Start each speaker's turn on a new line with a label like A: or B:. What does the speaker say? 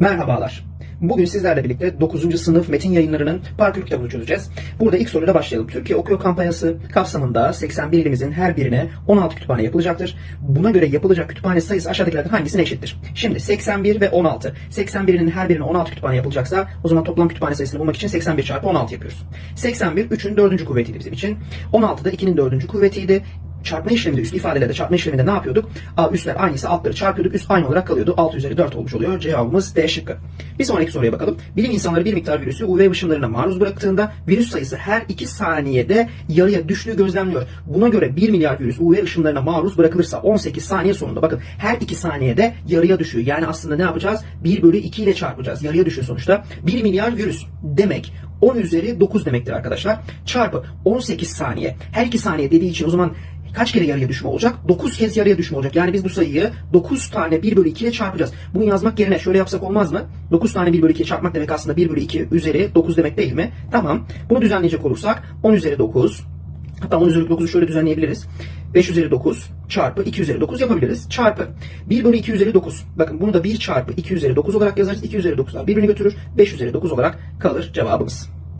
A: Merhabalar. Bugün sizlerle birlikte 9. sınıf metin yayınlarının parkür kitabını çözeceğiz. Burada ilk soruyla başlayalım. Türkiye Okuyor kampanyası kapsamında 81 ilimizin her birine 16 kütüphane yapılacaktır. Buna göre yapılacak kütüphane sayısı aşağıdakilerden hangisine eşittir? Şimdi 81 ve 16. 81'in her birine 16 kütüphane yapılacaksa o zaman toplam kütüphane sayısını bulmak için 81 çarpı 16 yapıyoruz. 81 3'ün 4. kuvvetiydi bizim için. 16 da 2'nin 4. kuvvetiydi çarpma işleminde üslü ifadelerde çarpma işleminde ne yapıyorduk? A, üstler aynıysa altları çarpıyorduk. Üst aynı olarak kalıyordu. 6 üzeri 4 olmuş oluyor. Cevabımız D şıkkı. Bir sonraki soruya bakalım. Bilim insanları bir miktar virüsü UV ışınlarına maruz bıraktığında virüs sayısı her 2 saniyede yarıya düştüğü gözlemliyor. Buna göre 1 milyar virüs UV ışınlarına maruz bırakılırsa 18 saniye sonunda bakın her 2 saniyede yarıya düşüyor. Yani aslında ne yapacağız? 1 bölü 2 ile çarpacağız. Yarıya düşüyor sonuçta. 1 milyar virüs demek 10 üzeri 9 demektir arkadaşlar. Çarpı 18 saniye. Her 2 saniye dediği için o zaman kaç kere yarıya düşme olacak? 9 kez yarıya düşme olacak. Yani biz bu sayıyı 9 tane 1 bölü 2 ile çarpacağız. Bunu yazmak yerine şöyle yapsak olmaz mı? 9 tane 1 bölü 2'ye çarpmak demek aslında 1 bölü 2 üzeri 9 demek değil mi? Tamam. Bunu düzenleyecek olursak 10 üzeri 9 hatta 10 üzeri 9'u şöyle düzenleyebiliriz. 5 üzeri 9 çarpı 2 üzeri 9 yapabiliriz. Çarpı 1 bölü 2 üzeri 9. Bakın bunu da 1 çarpı 2 üzeri 9 olarak yazarız. 2 üzeri 9'lar birbirini götürür. 5 üzeri 9 olarak kalır cevabımız.